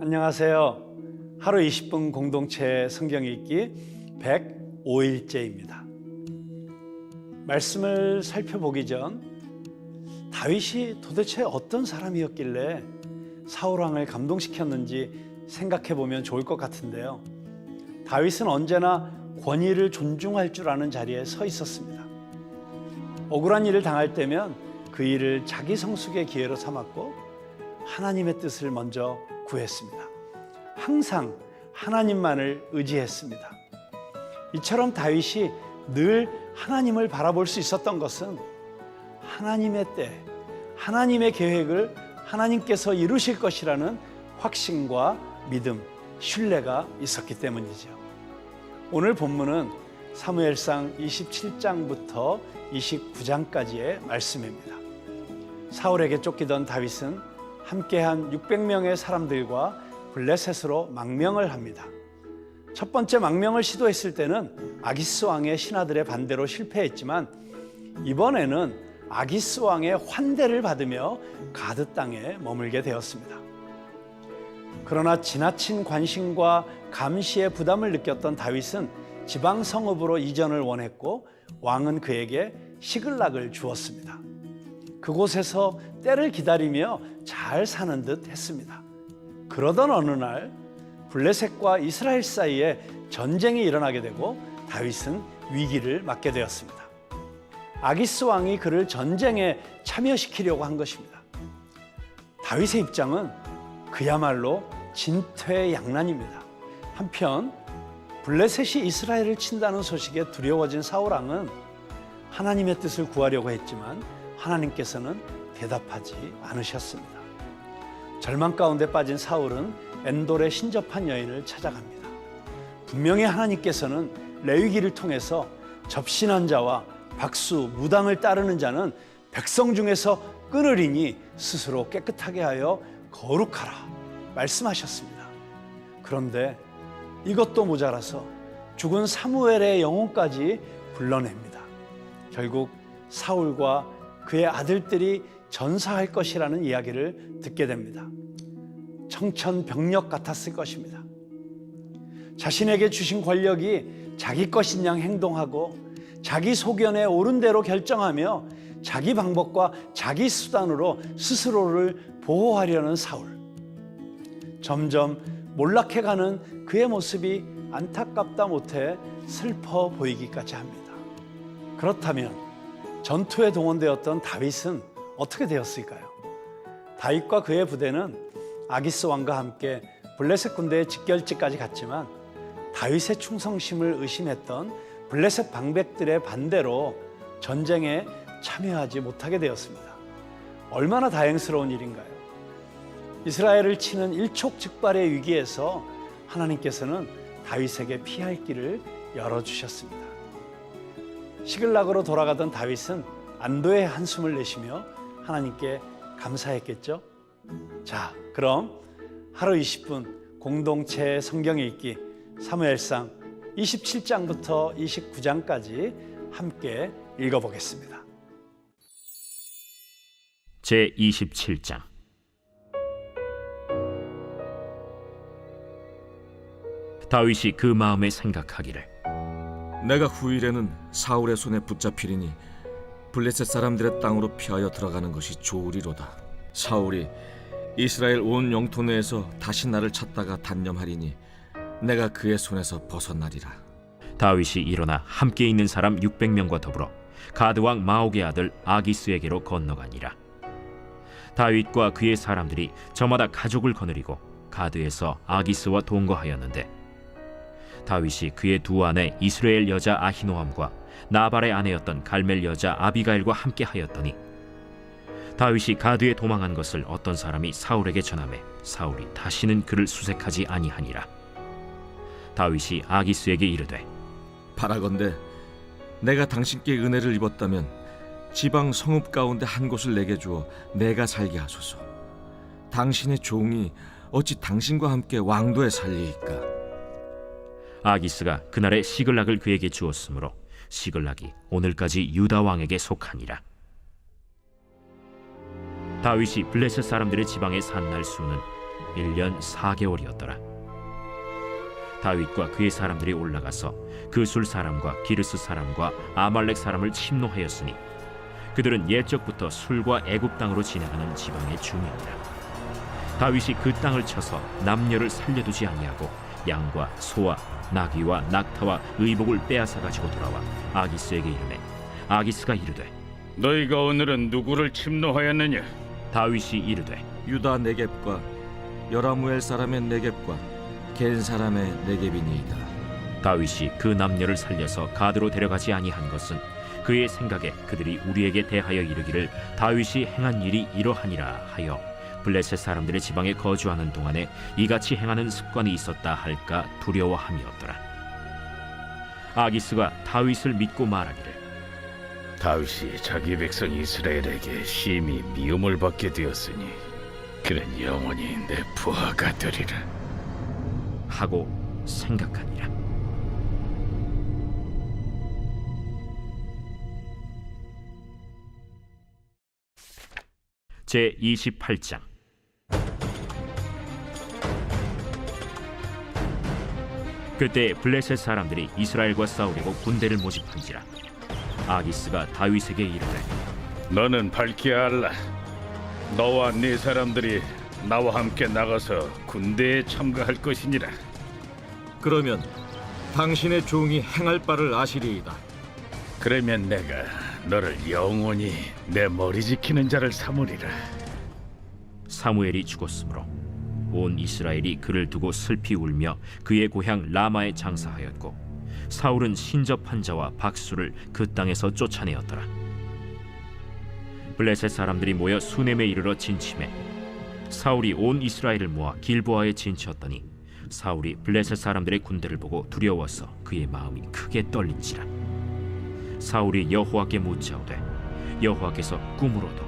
안녕하세요. 하루 20분 공동체 성경 읽기 105일째입니다. 말씀을 살펴보기 전 다윗이 도대체 어떤 사람이었길래 사울 왕을 감동시켰는지 생각해 보면 좋을 것 같은데요. 다윗은 언제나 권위를 존중할 줄 아는 자리에 서 있었습니다. 억울한 일을 당할 때면 그 일을 자기 성숙의 기회로 삼았고 하나님의 뜻을 먼저 구했습니다. 항상 하나님만을 의지했습니다. 이처럼 다윗이 늘 하나님을 바라볼 수 있었던 것은 하나님의 때, 하나님의 계획을 하나님께서 이루실 것이라는 확신과 믿음, 신뢰가 있었기 때문이죠. 오늘 본문은 사무엘상 27장부터 29장까지의 말씀입니다. 사울에게 쫓기던 다윗은 함께한 600명의 사람들과 블레셋으로 망명을 합니다. 첫 번째 망명을 시도했을 때는 아기스 왕의 신하들의 반대로 실패했지만 이번에는 아기스 왕의 환대를 받으며 가드 땅에 머물게 되었습니다. 그러나 지나친 관심과 감시의 부담을 느꼈던 다윗은 지방 성읍으로 이전을 원했고 왕은 그에게 시글락을 주었습니다. 그곳에서 때를 기다리며 잘 사는 듯 했습니다. 그러던 어느 날 블레셋과 이스라엘 사이에 전쟁이 일어나게 되고 다윗은 위기를 맞게 되었습니다. 아기스 왕이 그를 전쟁에 참여시키려고 한 것입니다. 다윗의 입장은 그야말로 진퇴양난입니다. 한편 블레셋이 이스라엘을 친다는 소식에 두려워진 사울 왕은 하나님의 뜻을 구하려고 했지만 하나님께서는 대답하지 않으셨습니다. 절망 가운데 빠진 사울은 엔돌의 신접한 여인을 찾아갑니다. 분명히 하나님께서는 레위기를 통해서 접신한 자와 박수, 무당을 따르는 자는 백성 중에서 끊으리니 스스로 깨끗하게 하여 거룩하라 말씀하셨습니다. 그런데 이것도 모자라서 죽은 사무엘의 영혼까지 불러냅니다. 결국 사울과 그의 아들들이 전사할 것이라는 이야기를 듣게 됩니다. 청천벽력 같았을 것입니다. 자신에게 주신 권력이 자기 것인 양 행동하고 자기 소견에 옳은 대로 결정하며 자기 방법과 자기 수단으로 스스로를 보호하려는 사울. 점점 몰락해가는 그의 모습이 안타깝다 못해 슬퍼 보이기까지 합니다. 그렇다면 전투에 동원되었던 다윗은 어떻게 되었을까요? 다윗과 그의 부대는 아기스 왕과 함께 블레셋 군대의 직결지까지 갔지만 다윗의 충성심을 의심했던 블레셋 방백들의 반대로 전쟁에 참여하지 못하게 되었습니다. 얼마나 다행스러운 일인가요? 이스라엘을 치는 일촉즉발의 위기에서 하나님께서는 다윗에게 피할 길을 열어주셨습니다. 시글락으로 돌아가던 다윗은 안도의 한숨을 내쉬며 하나님께 감사했겠죠? 자, 그럼 하루 20분 공동체 성경 읽기 사무엘상 27장부터 29장까지 함께 읽어보겠습니다. 제 27장 다윗이 그 마음에 생각하기를 내가 후일에는 사울의 손에 붙잡히리니 블레셋 사람들의 땅으로 피하여 들어가는 것이 좋으리로다. 사울이 이스라엘 온 영토 내에서 다시 나를 찾다가 단념하리니 내가 그의 손에서 벗어나리라. 다윗이 일어나 함께 있는 사람 600명과 더불어 가드 왕 마옥의 아들 아기스에게로 건너가니라 다윗과 그의 사람들이 저마다 가족을 거느리고 가드에서 아기스와 동거하였는데 다윗이 그의 두 아내 이스라엘 여자 아히노함과 나발의 아내였던 갈멜 여자 아비가일과 함께 하였더니 다윗이 가드에 도망한 것을 어떤 사람이 사울에게 전하매 사울이 다시는 그를 수색하지 아니하니라 다윗이 아기스에게 이르되 바라건대 내가 당신께 은혜를 입었다면 지방 성읍 가운데 한 곳을 내게 주어 내가 살게 하소서. 당신의 종이 어찌 당신과 함께 왕도에 살리이까? 아기스가 그날의 시글락을 그에게 주었으므로 시글락이 오늘까지 유다 왕에게 속하니라. 다윗이 블레셋 사람들의 지방에 산 날 수는 1년 4개월이었더라. 다윗과 그의 사람들이 올라가서 그술 사람과 기르스 사람과 아말렉 사람을 침노하였으니 그들은 옛적부터 술과 애굽 땅으로 지나가는 지방의 주민이라. 다윗이 그 땅을 쳐서 남녀를 살려두지 아니하고 양과 소와 나귀와 낙타와 의복을 빼앗아 가지고 돌아와 아기스에게 이르매 아기스가 이르되 너희가 오늘은 누구를 침노하였느냐? 다윗이 이르되 유다 네겝과 여라무엘 사람의 네겝과 겐 사람의 네겝이니이다. 다윗이 그 남녀를 살려서 가드로 데려가지 아니한 것은 그의 생각에 그들이 우리에게 대하여 이르기를 다윗이 행한 일이 이러하니라 하여 블레셋 사람들의 지방에 거주하는 동안에 이같이 행하는 습관이 있었다 할까 두려워함이었더라. 아기스가 다윗을 믿고 말하기를 다윗이 자기 백성 이스라엘에게 심히 미움을 받게 되었으니 그는 영원히 내 부하가 되리라. 하고 생각하니라. 제 28장 그때 블레셋 사람들이 이스라엘과 싸우려고 군대를 모집한지라 아기스가 다윗에게 이르되 너는 밝히 알라. 너와 네 사람들이 나와 함께 나가서 군대에 참가할 것이니라. 그러면 당신의 종이 행할 바를 아시리이다. 그러면 내가 너를 영원히 내 머리 지키는 자를 삼으리라. 사무엘이 죽었으므로 온 이스라엘이 그를 두고 슬피 울며 그의 고향 라마에 장사하였고 사울은 신접한 자와 박수를 그 땅에서 쫓아내었더라. 블레셋 사람들이 모여 수넴에 이르러 진침해 사울이 온 이스라엘을 모아 길보아에 진치었더니 사울이 블레셋 사람들의 군대를 보고 두려워서 그의 마음이 크게 떨린지라. 사울이 여호와께 묻자오되 여호와께서 꿈으로도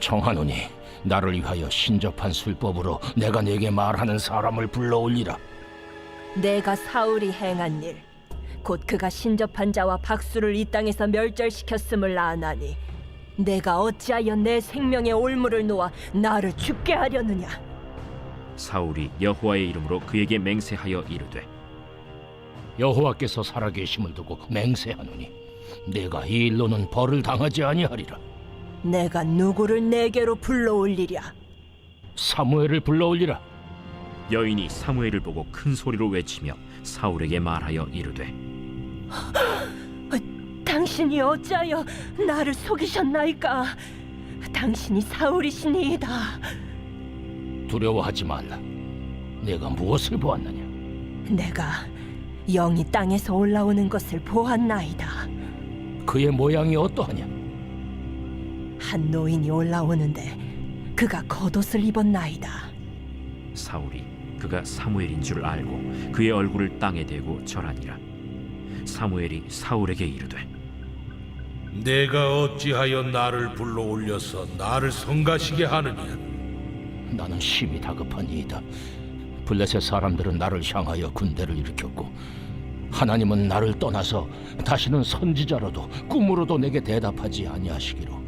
청하노니 나를 위하여 신접한 술법으로 내가 네게 말하는 사람을 불러올리라. 내가 사울이 행한 일, 곧 그가 신접한 자와 박수를 이 땅에서 멸절시켰음을 아나니, 내가 어찌하여 내 생명의 올무를 놓아 나를 죽게 하려느냐? 사울이 여호와의 이름으로 그에게 맹세하여 이르되 여호와께서 살아계심을 두고 맹세하노니 내가 이 일로는 벌을 당하지 아니하리라. 내가 누구를 내게로 불러올리랴? 사무엘을 불러올리라. 여인이 사무엘을 보고 큰 소리로 외치며 사울에게 말하여 이르되 당신이 어찌하여 나를 속이셨나이까? 당신이 사울이시니이다. 두려워하지 말라. 내가 무엇을 보았느냐? 내가 영이 땅에서 올라오는 것을 보았나이다. 그의 모양이 어떠하냐? 한 노인이 올라오는데 그가 겉옷을 입었나이다. 사울이 그가 사무엘인 줄 알고 그의 얼굴을 땅에 대고 절하니라 사무엘이 사울에게 이르되 내가 어찌하여 나를 불러 올려서 나를 성가시게 하느냐? 나는 심히 다급하니이다. 블레셋 사람들은 나를 향하여 군대를 일으켰고 하나님은 나를 떠나서 다시는 선지자로도 꿈으로도 내게 대답하지 아니하시기로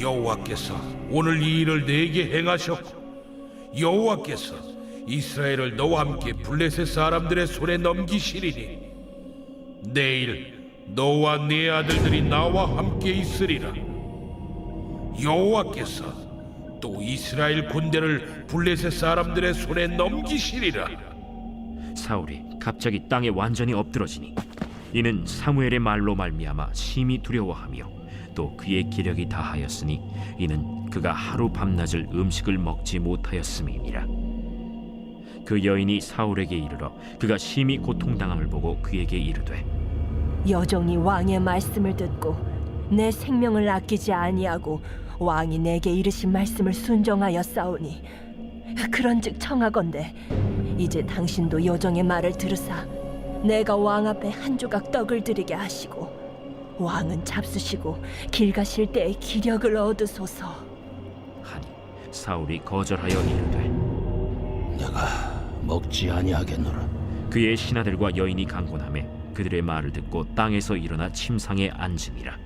여호와께서 오늘 이 일을 내게 행하셨고 여호와께서 이스라엘을 너와 함께 블레셋 사람들의 손에 넘기시리니 내일 너와 네 아들들이 나와 함께 있으리라. 여호와께서 또 이스라엘 군대를 블레셋 사람들의 손에 넘기시리라. 사울이 갑자기 땅에 완전히 엎드러지니 이는 사무엘의 말로 말미암아 심히 두려워하며 또 그의 기력이 다하였으니 이는 그가 하루 밤낮을 음식을 먹지 못하였음이니라. 그 여인이 사울에게 이르러 그가 심히 고통당함을 보고 그에게 이르되 여종이 왕의 말씀을 듣고 내 생명을 아끼지 아니하고 왕이 내게 이르신 말씀을 순종하여 싸우니 그런즉 청하건대 이제 당신도 여종의 말을 들으사 내가 왕 앞에 한 조각 떡을 드리게 하시고 왕은 잡수시고 길 가실 때에 기력을 얻으소서 하니 사울이 거절하여 이르되 내가 먹지 아니하겠노라. 그의 신하들과 여인이 강곤함에 그들의 말을 듣고 땅에서 일어나 침상에 앉으니라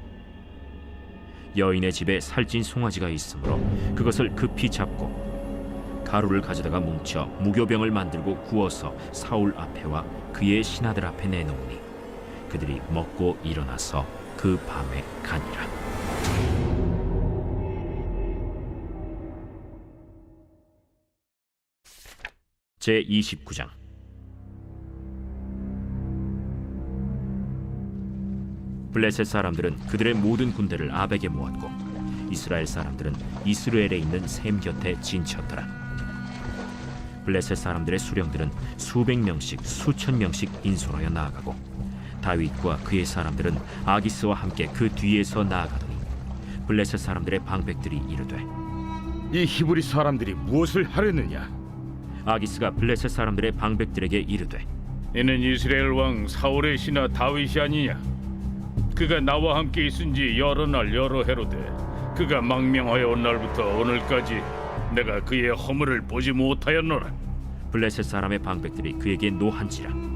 여인의 집에 살찐 송아지가 있으므로 그것을 급히 잡고 가루를 가져다가 뭉쳐 무교병을 만들고 구워서 사울 앞에와 그의 신하들 앞에 내놓으니 그들이 먹고 일어나서 그 밤에 가니라 제 29장 블레셋 사람들은 그들의 모든 군대를 아벡에 모았고 이스라엘 사람들은 이스라엘에 있는 셈 곁에 진쳤더라. 블레셋 사람들의 수령들은 수백 명씩 수천 명씩 인솔하여 나아가고 다윗과 그의 사람들은 아기스와 함께 그 뒤에서 나아가더니 블레셋 사람들의 방백들이 이르되 이 히브리 사람들이 무엇을 하려느냐? 아기스가 블레셋 사람들의 방백들에게 이르되 이는 이스라엘 왕 사울의 신하 다윗이 아니냐? 그가 나와 함께 있은 지 여러 날 여러 해로되 그가 망명하여 온 날부터 오늘까지 내가 그의 허물을 보지 못하였노라. 블레셋 사람의 방백들이 그에게 노한지라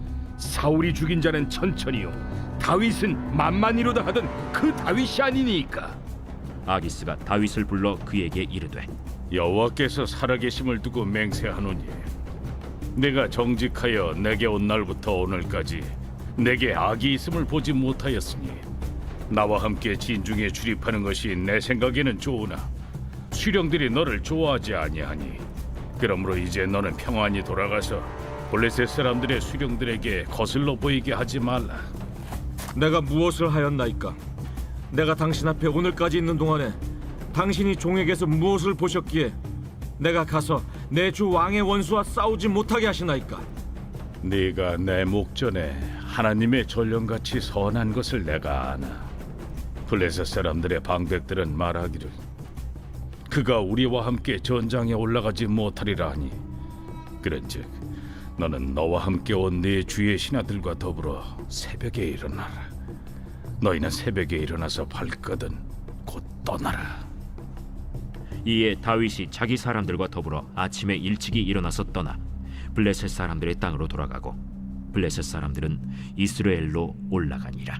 사울이 죽인 자는 천천히요 다윗은 만만히로다 하던 그 다윗이 아니니까. 아기스가 다윗을 불러 그에게 이르되 여호와께서 살아계심을 두고 맹세하노니 내가 정직하여 내게 온 날부터 오늘까지 내게 악이 있음을 보지 못하였으니 나와 함께 진중에 출입하는 것이 내 생각에는 좋으나 수령들이 너를 좋아하지 아니하니 그러므로 이제 너는 평안히 돌아가서 블레셋 사람들의 수령들에게 거슬러 보이게 하지 말라 내가 무엇을 하였나이까? 내가 당신 앞에 오늘까지 있는 동안에 당신이 종에게서 무엇을 보셨기에 내가 가서 내 주 왕의 원수와 싸우지 못하게 하시나이까? 네가 내 목전에 하나님의 전령같이 선한 것을 내가 아나 블레셋 사람들의 방백들은 말하기를 그가 우리와 함께 전장에 올라가지 못하리라 하니 그런즉 너는 너와 함께 온 네 주의 신하들과 더불어 새벽에 일어나라. 너희는 새벽에 일어나서 발거든 곧 떠나라. 이에 다윗이 자기 사람들과 더불어 아침에 일찍이 일어나서 떠나 블레셋 사람들의 땅으로 돌아가고 블레셋 사람들은 이스라엘로 올라가니라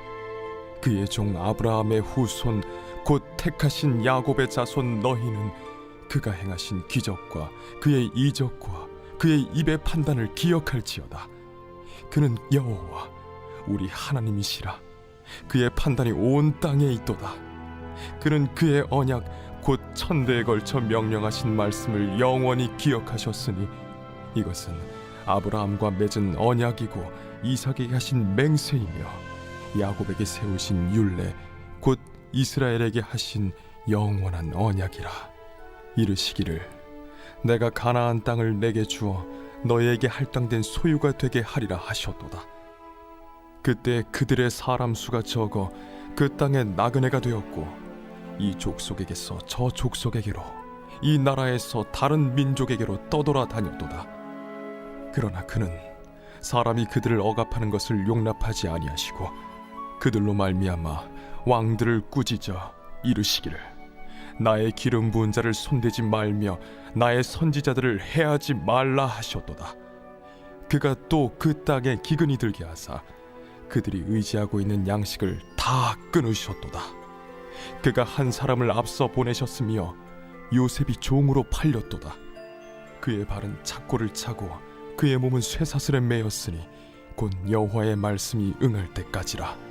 그의 종 아브라함의 후손 곧 택하신 야곱의 자손 너희는 그가 행하신 기적과 그의 이적과 그의 입의 판단을 기억할지어다. 그는 여호와 우리 하나님이시라. 그의 판단이 온 땅에 있도다. 그는 그의 언약 곧 천대에 걸쳐 명령하신 말씀을 영원히 기억하셨으니 이것은 아브라함과 맺은 언약이고 이삭에게 하신 맹세이며 야곱에게 세우신 율례 곧 이스라엘에게 하신 영원한 언약이라. 이르시기를 내가 가나안 땅을 내게 주어 너희에게 할당된 소유가 되게 하리라 하셨도다. 그때 그들의 사람 수가 적어 그 땅에 나그네가 되었고 이 족속에게서 저 족속에게로 이 나라에서 다른 민족에게로 떠돌아 다녔도다. 그러나 그는 사람이 그들을 억압하는 것을 용납하지 아니하시고 그들로 말미암아 왕들을 꾸짖어 이르시기를. 나의 기름 부은 자를 손대지 말며 나의 선지자들을 해하지 말라 하셨도다. 그가 또 그 땅에 기근이 들게 하사 그들이 의지하고 있는 양식을 다 끊으셨도다. 그가 한 사람을 앞서 보내셨으며 요셉이 종으로 팔렸도다. 그의 발은 착고를 차고 그의 몸은 쇠사슬에 매였으니 곧 여호와의 말씀이 응할 때까지라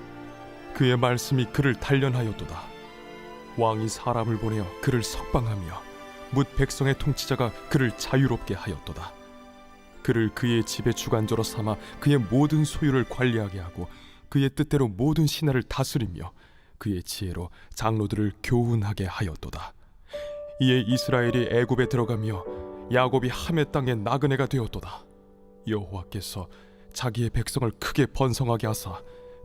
그의 말씀이 그를 단련하였도다. 왕이 사람을 보내어 그를 석방하며 뭇 백성의 통치자가 그를 자유롭게 하였도다. 그를 그의 집의 주관자로 삼아 그의 모든 소유를 관리하게 하고 그의 뜻대로 모든 신하를 다스리며 그의 지혜로 장로들을 교훈하게 하였도다. 이에 이스라엘이 애굽에 들어가며 야곱이 함의 땅에 나그네가 되었도다. 여호와께서 자기의 백성을 크게 번성하게 하사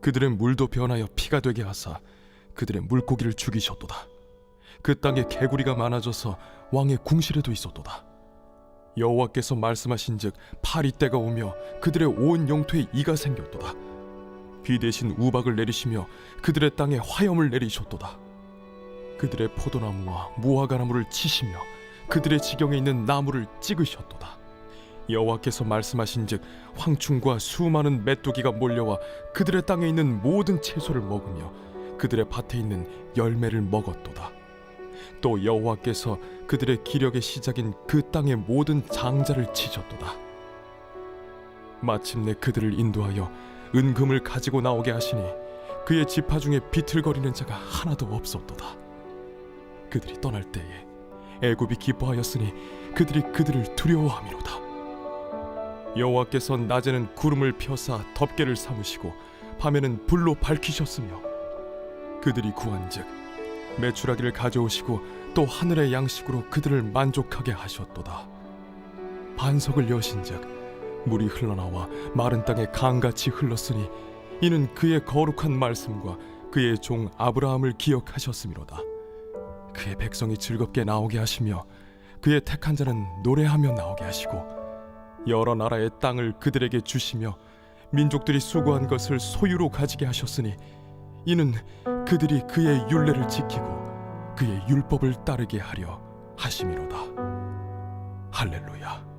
그들의 물도 변하여 피가 되게 하사 그들의 물고기를 죽이셨도다. 그 땅에 개구리가 많아져서 왕의 궁실에도 있었도다. 여호와께서 말씀하신즉 파리 때가 오며 그들의 온 영토에 이가 생겼도다. 비 대신 우박을 내리시며 그들의 땅에 화염을 내리셨도다. 그들의 포도나무와 무화과나무를 치시며 그들의 지경에 있는 나무를 찍으셨도다. 여호와께서 말씀하신즉 황충과 수많은 메뚜기가 몰려와 그들의 땅에 있는 모든 채소를 먹으며 그들의 밭에 있는 열매를 먹었도다. 또 여호와께서 그들의 기력의 시작인 그 땅의 모든 장자를 치셨도다. 마침내 그들을 인도하여 은금을 가지고 나오게 하시니 그의 지파 중에 비틀거리는 자가 하나도 없었도다. 그들이 떠날 때에 애굽이 기뻐하였으니 그들이 그들을 두려워함이로다. 여호와께서 낮에는 구름을 펴사 덮개를 삼으시고 밤에는 불로 밝히셨으며 그들이 구한즉 매출하기를 가져오시고 또 하늘의 양식으로 그들을 만족하게 하셨도다. 반석을 여신즉 물이 흘러나와 마른 땅에 강같이 흘렀으니 이는 그의 거룩한 말씀과 그의 종 아브라함을 기억하셨음이로다. 그의 백성이 즐겁게 나오게 하시며 그의 택한 자는 노래하며 나오게 하시고 여러 나라의 땅을 그들에게 주시며 민족들이 수고한 것을 소유로 가지게 하셨으니 이는 그들이 그의 율례를 지키고 그의 율법을 따르게 하려 하심이로다. 할렐루야.